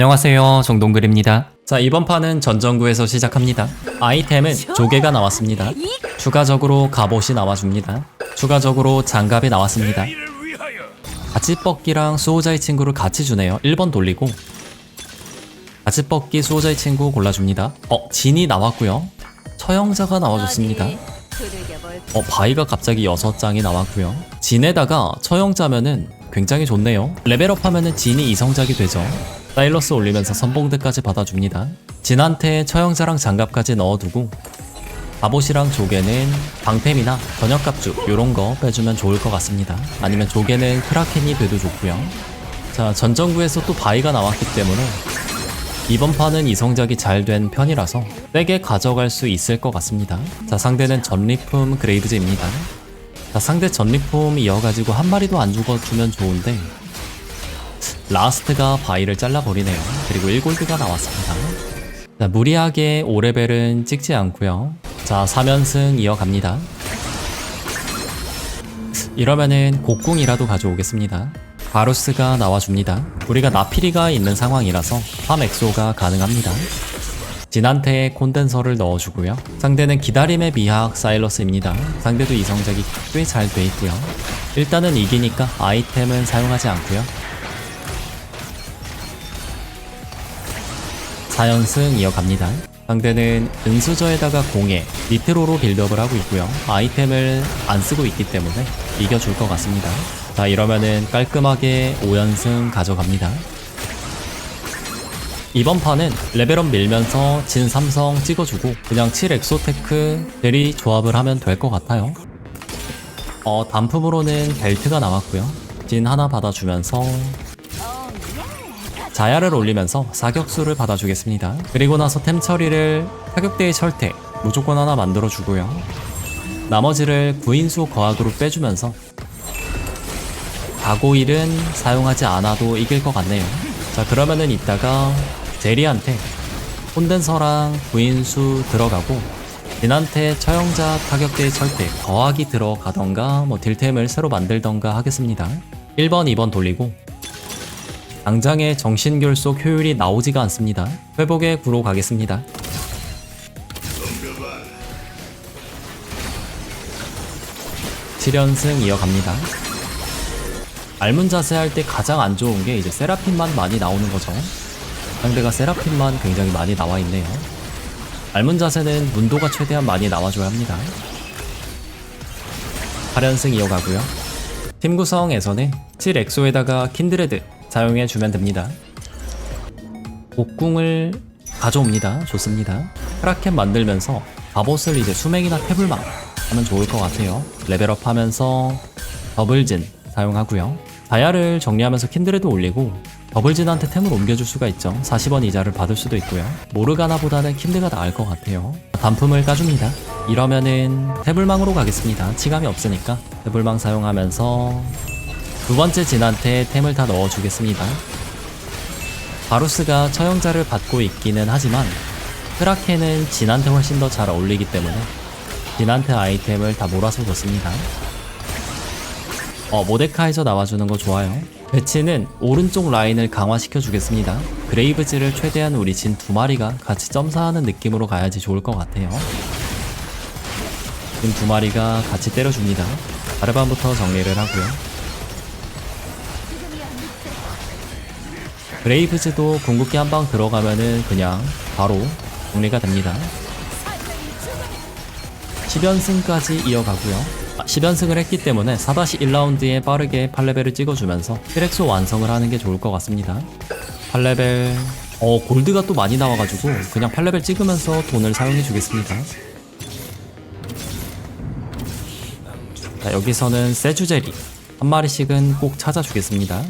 안녕하세요 정동글입니다. 자 이번 판은 전정구에서 시작합니다. 아이템은 조개가 나왔습니다. 추가적으로 갑옷이 나와줍니다. 추가적으로 장갑이 나왔습니다. 가지뻗기랑 수호자의 친구를 같이 주네요. 1번 돌리고 가지뻗기 수호자의 친구 골라줍니다. 어 진이 나왔고요. 처형자가 나와줬습니다. 어 바위가 갑자기 6장이 나왔고요. 진에다가 처형자면은 굉장히 좋네요. 레벨업 하면은 진이 이성작이 되죠 사일러스 올리면서 선봉대까지 받아줍니다 진한테 처형자랑 장갑까지 넣어두고 갑옷이랑 조개는 방템이나 번역갑주 요런 거 빼주면 좋을 것 같습니다 아니면 조개는 크라켄이 돼도 좋고요 자 전정구에서 또 바위가 나왔기 때문에 이번 판은 이성작이 잘 된 편이라서 세게 가져갈 수 있을 것 같습니다. 자, 상대는 전리품 그레이브즈입니다. 자, 상대 전리품 이어가지고 한 마리도 안 죽어주면 좋은데 라스트가 바위를 잘라버리네요. 그리고 1골드가 나왔습니다. 자, 무리하게 5레벨은 찍지 않고요. 자, 3연승 이어갑니다. 이러면은 곡궁이라도 가져오겠습니다. 바루스가 나와줍니다. 우리가 나피리가 있는 상황이라서 팜 엑소가 가능합니다. 진한테 콘덴서를 넣어주고요. 상대는 기다림의 미학 사일러스입니다. 상대도 이 성적이 꽤 잘 돼 있고요. 일단은 이기니까 아이템은 사용하지 않고요. 4연승 이어갑니다. 상대는 은수저에다가 공에 니트로로 빌드업을 하고 있고요. 아이템을 안 쓰고 있기 때문에 이겨줄 것 같습니다. 자 이러면은 깔끔하게 5연승 가져갑니다. 이번 판은 레벨업 밀면서 진 삼성 찍어주고 그냥 7 엑소테크 대리 조합을 하면 될 것 같아요. 어 단품으로는 벨트가 나왔고요. 진 하나 받아주면서 자야를 올리면서 사격수를 받아주겠습니다. 그리고 나서 템 처리를 타격대의 철퇴 무조건 하나 만들어주고요. 나머지를 구인수 거학으로 빼주면서 가고일은 사용하지 않아도 이길 것 같네요. 자 그러면은 이따가 제리한테 콘덴서랑 구인수 들어가고 진한테 처형자 타격대의 철퇴 거학이 들어가던가 뭐 딜템을 새로 만들던가 하겠습니다. 1번 2번 돌리고 당장의 정신결속 효율이 나오지가 않습니다. 회복에 구로 가겠습니다. 칠연승 이어갑니다. 알문 자세 할 때 가장 안 좋은 게 이제 세라핀만 많이 나오는 거죠. 상대가 세라핀만 굉장히 많이 나와 있네요. 알문 자세는 문도가 최대한 많이 나와줘야 합니다. 8연승 이어가고요. 팀 구성에서는 7엑소에다가 킨드레드 사용해 주면 됩니다. 복궁을 가져옵니다. 좋습니다. 크라켄 만들면서 갑옷을 이제 수맥이나 태블망 하면 좋을 것 같아요. 레벨업 하면서 더블진 사용하고요. 다야를 정리하면서 킨드레드 올리고 더블진한테 템을 옮겨줄 수가 있죠. 40원 이자를 받을 수도 있고요. 모르가나보다는 킨드가 나을 것 같아요. 단품을 까줍니다. 이러면은 태블망으로 가겠습니다. 치감이 없으니까 태블망 사용하면서 두 번째 진한테 템을 다 넣어주겠습니다. 바루스가 처형자를 받고 있기는 하지만 크라켄은 진한테 훨씬 더 잘 어울리기 때문에 진한테 아이템을 다 몰아서 줬습니다. 어, 모데카이저 나와주는 거 좋아요. 배치는 오른쪽 라인을 강화시켜 주겠습니다. 그레이브즈를 최대한 우리 진 두 마리가 같이 점사하는 느낌으로 가야지 좋을 것 같아요. 진 두 마리가 같이 때려줍니다. 아르반부터 정리를 하고요. 그레이브즈도 궁극기 한 방 들어가면은 그냥 바로 정리가 됩니다. 10연승까지 이어가고요. 아, 10연승을 했기 때문에 4-1라운드에 빠르게 8레벨을 찍어주면서 트렉소 완성을 하는 게 좋을 것 같습니다. 8레벨... 어 골드가 또 많이 나와가지고 그냥 8레벨 찍으면서 돈을 사용해 주겠습니다. 자 여기서는 세주제리 한 마리씩은 꼭 찾아주겠습니다.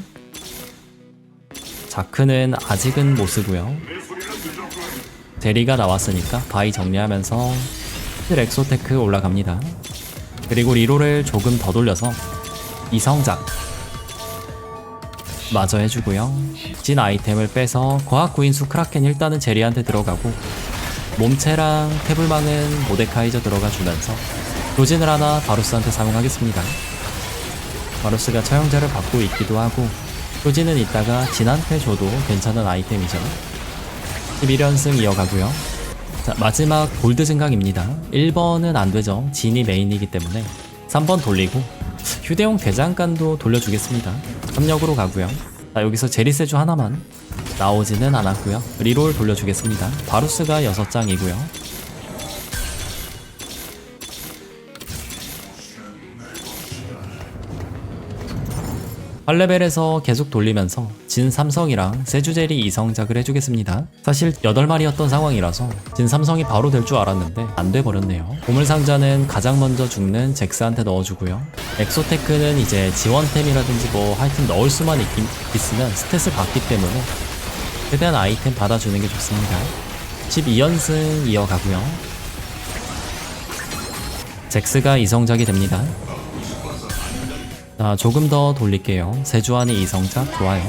자크는 아직은 못 쓰고요. 제리가 나왔으니까 바위 정리하면서 엑소테크 올라갑니다. 그리고 리로를 조금 더 돌려서 이성작 마저 해주고요. 진 아이템을 빼서 과학구인수 크라켄 일단은 제리한테 들어가고 몸체랑 태블망은 모데카이저 들어가 주면서 조진을 하나 바루스한테 사용하겠습니다. 바루스가 처형자를 받고 있기도 하고 효진은 이따가 진한테 줘도 괜찮은 아이템이죠. 11연승 이어가고요. 자 마지막 골드 증강입니다. 1번은 안되죠. 진이 메인이기 때문에. 3번 돌리고 휴대용 대장간도 돌려주겠습니다. 협력으로 가고요. 자 여기서 제리세주 하나만 나오지는 않았고요. 리롤 돌려주겠습니다. 바루스가 6장이고요 팔레벨에서 계속 돌리면서 진 삼성이랑 세주젤이 이성작을 해주겠습니다. 사실 8마리였던 상황이라서 진 삼성이 바로 될 줄 알았는데 안 돼버렸네요. 보물상자는 가장 먼저 죽는 잭스한테 넣어주고요. 엑소테크는 이제 지원템이라든지 뭐 하여튼 넣을 수만 있긴, 있으면 스탯을 받기 때문에 최대한 아이템 받아주는 게 좋습니다. 12연승 이어가고요. 잭스가 이성작이 됩니다. 자, 조금 더 돌릴게요. 세주안이 이성작 좋아요.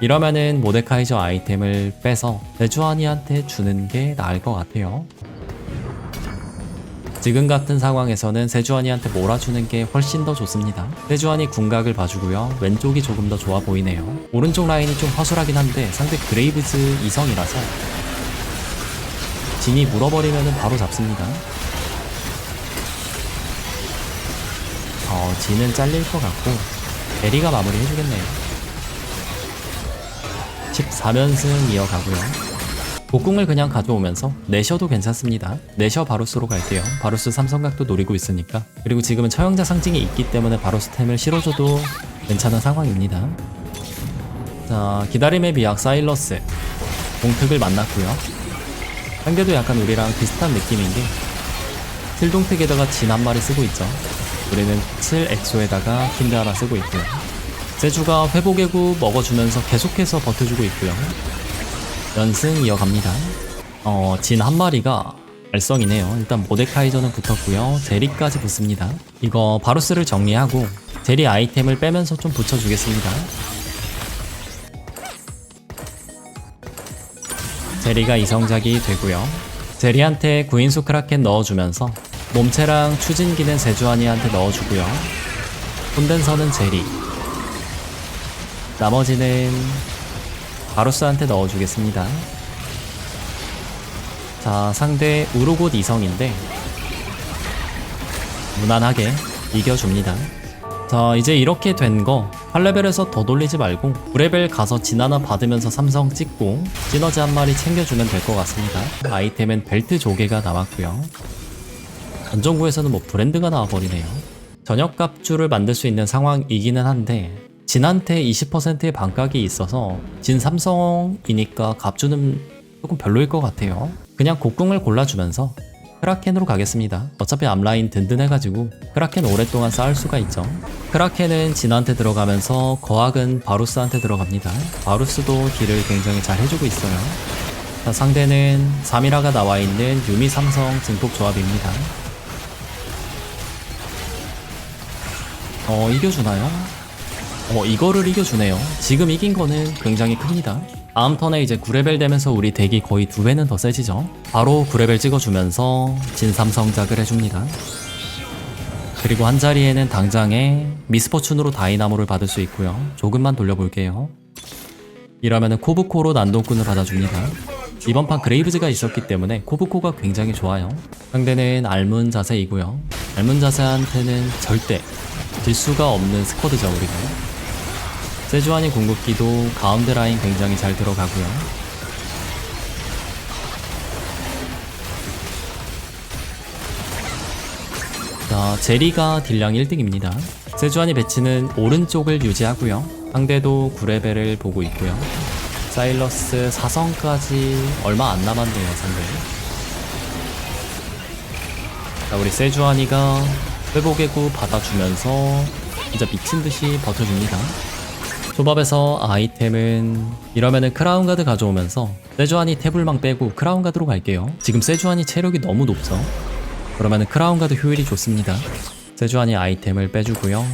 이러면은 모데카이저 아이템을 빼서 세주안이한테 주는 게 나을 것 같아요. 지금 같은 상황에서는 세주안이한테 몰아주는 게 훨씬 더 좋습니다. 세주안이 궁각을 봐주고요. 왼쪽이 조금 더 좋아 보이네요. 오른쪽 라인이 좀 허술하긴 한데 상대 그레이브즈 이성이라서 진이 물어버리면 바로 잡습니다. 어, 진은 잘릴 것 같고 베리가 마무리 해주겠네요. 14면승 이어가고요. 복궁을 그냥 가져오면서 내셔도 괜찮습니다. 내셔 바루스로 갈게요. 바루스 삼성각도 노리고 있으니까. 그리고 지금은 처형자 상징이 있기 때문에 바루스 템을 실어줘도 괜찮은 상황입니다. 자, 기다림의 비약 사일러스. 공특을 만났고요. 상대도 약간 우리랑 비슷한 느낌인 게 실동특에다가 진 한 마리 쓰고 있죠. 우리는 7 엑소에다가 킨드 하나 쓰고 있고요. 세주가 회복의 구 먹어주면서 계속해서 버텨주고 있고요. 연승 이어갑니다. 어, 진 한 마리가 알성이네요. 일단 모데카이저는 붙었고요. 제리까지 붙습니다. 이거 바루스를 정리하고 제리 아이템을 빼면서 좀 붙여주겠습니다. 제리가 이성작이 되고요. 제리한테 구인수 크라켄 넣어주면서 몸체랑 추진기는 세주아니한테 넣어주고요. 콘덴서는 제리. 나머지는 바루스한테 넣어주겠습니다. 자, 상대 우르곳 이성인데 무난하게 이겨줍니다. 자, 이제 이렇게 된 거 8레벨에서 더 돌리지 말고 9레벨 가서 진 하나 받으면서 삼성 찍고 시너지 한 마리 챙겨주면 될 것 같습니다. 아이템은 벨트 조개가 나왔고요. 전정구에서는 뭐 브랜드가 나와버리네요. 저녁 갑주를 만들 수 있는 상황이기는 한데 진한테 20%의 반각이 있어서 진 삼성이니까 갑주는 조금 별로일 것 같아요. 그냥 곡궁을 골라주면서 크라켄으로 가겠습니다. 어차피 앞라인 든든해가지고 크라켄 오랫동안 쌓을 수가 있죠. 크라켄은 진한테 들어가면서 거학은 바루스한테 들어갑니다. 바루스도 딜을 굉장히 잘 해주고 있어요. 자, 상대는 3이라가 나와 있는 유미 삼성 증폭 조합입니다. 어, 이겨주나요? 어, 이거를 이겨주네요. 지금 이긴 거는 굉장히 큽니다. 다음 턴에 이제 9레벨 되면서 우리 덱이 거의 두 배는 더 세지죠. 바로 9레벨 찍어주면서 진삼성작을 해줍니다. 그리고 한 자리에는 당장에 미스포춘으로 다이나모를 받을 수 있고요. 조금만 돌려볼게요. 이러면은 코브코로 난동꾼을 받아줍니다. 이번 판 그레이브즈가 있었기 때문에 코브코가 굉장히 좋아요. 상대는 알문 자세이고요. 알문 자세한테는 절대 질 수가 없는 스쿼드죠 우리가. 세주안이 궁극기도 가운데 라인 굉장히 잘 들어가고요. 자, 제리가 딜량 1등입니다. 세주안이 배치는 오른쪽을 유지하고요. 상대도 9레벨을 보고 있고요. 사일러스 4성까지 얼마 안 남았네요, 상대. 자, 우리 세주안이가 회복의 구 받아주면서 진짜 미친듯이 버텨줍니다. 조밥에서 아이템은 이러면은 크라운 가드 가져오면서 세주안이 태블망 빼고 크라운 가드로 갈게요. 지금 세주안이 체력이 너무 높죠. 그러면은 크라운 가드 효율이 좋습니다. 세주안이 아이템을 빼주고요.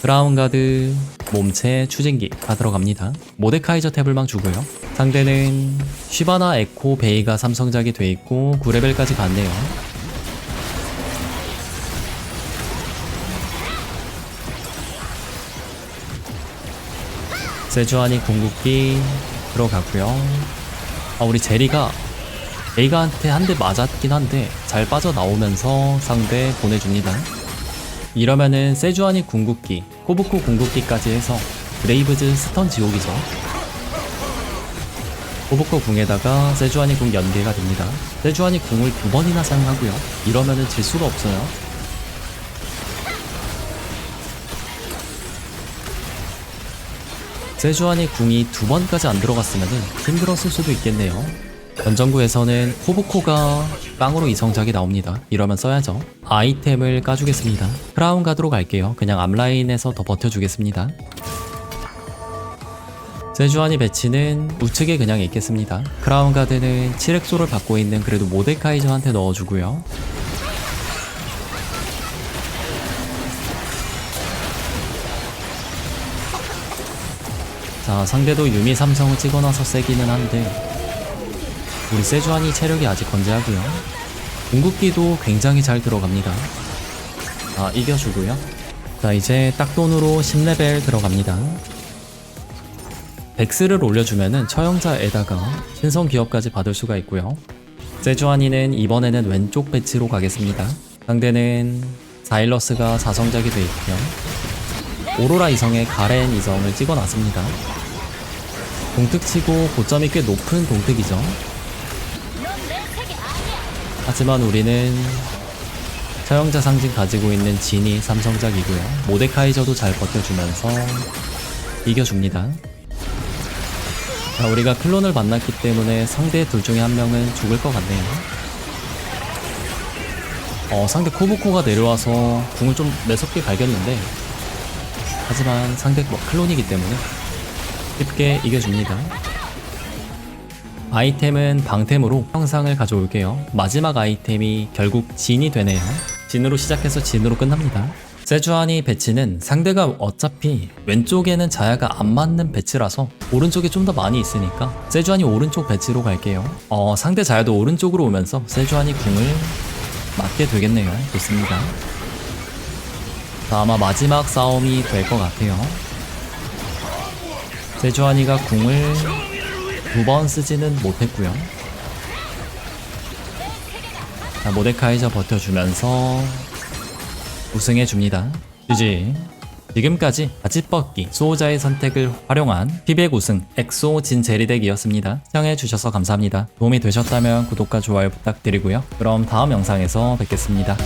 크라운 가드, 몸체, 추진기 다 들어갑니다. 모데카이저 태블망 주고요. 상대는 쉬바나 에코 베이가 삼성작이 돼 있고 9레벨까지 갔네요. 세주안이 궁극기 들어가고요. 아, 우리 제리가 베이가한테 한 대 맞았긴 한데 잘 빠져나오면서 상대 보내줍니다. 이러면은 세주안이 궁극기, 코브코 궁극기까지 해서 브레이브즈 스턴 지옥이죠. 코브코 궁에다가 세주안이 궁 연계가 됩니다. 세주안이 궁을 두 번이나 사용하고요. 이러면은 질 수가 없어요. 세주안이 궁이 두 번까지 안 들어갔으면은 힘들었을 수도 있겠네요. 전정구에서는 코브코가 깡으로 이성작이 나옵니다. 이러면 써야죠. 아이템을 까주겠습니다. 크라운 가드로 갈게요. 그냥 앞라인에서 더 버텨주겠습니다. 세주안이 배치는 우측에 그냥 있겠습니다. 크라운 가드는 7엑소를 받고 있는 그래도 모데카이저한테 넣어주고요. 자, 상대도 유미 삼성을 찍어놔서 세기는 한데 우리 세주안이 체력이 아직 건재하고요. 궁극기도 굉장히 잘 들어갑니다. 아, 이겨주고요. 자, 이제 딱돈으로 10레벨 들어갑니다. 백스를 올려주면은 처형자에다가 신성 기업까지 받을 수가 있고요. 세주안이는 이번에는 왼쪽 배치로 가겠습니다. 상대는 사일러스가 사성작이 돼 있고요. 오로라 이성에 가렌 이성을 찍어놨습니다. 동특치고 고점이 꽤 높은 동특이죠. 하지만 우리는 처형자 상징 가지고 있는 진이 삼성작이고요. 모데카이저도 잘 버텨주면서 이겨줍니다. 자, 우리가 클론을 만났기 때문에 상대 둘 중에 한 명은 죽을 것 같네요. 어, 상대 코브코가 내려와서 궁을 좀 매섭게 갈겼는데 하지만 상대 뭐 클론이기 때문에 쉽게 이겨줍니다. 아이템은 방템으로 형상을 가져올게요. 마지막 아이템이 결국 진이 되네요. 진으로 시작해서 진으로 끝납니다. 세주안이 배치는 상대가 어차피 왼쪽에는 자야가 안 맞는 배치라서 오른쪽에 좀 더 많이 있으니까 세주안이 오른쪽 배치로 갈게요. 어, 상대 자야도 오른쪽으로 오면서 세주안이 궁을 맞게 되겠네요. 좋습니다. 자, 아마 마지막 싸움이 될 것 같아요. 세주안이가 궁을 두 번 쓰지는 못했고요. 자, 모데카이저 버텨주면서 우승해줍니다. GG. 지금까지 바지뻗기 수호자의 선택을 활용한 피백 우승 엑소 진제리덱이었습니다. 시청해주셔서 감사합니다. 도움이 되셨다면 구독과 좋아요 부탁드리고요. 그럼 다음 영상에서 뵙겠습니다.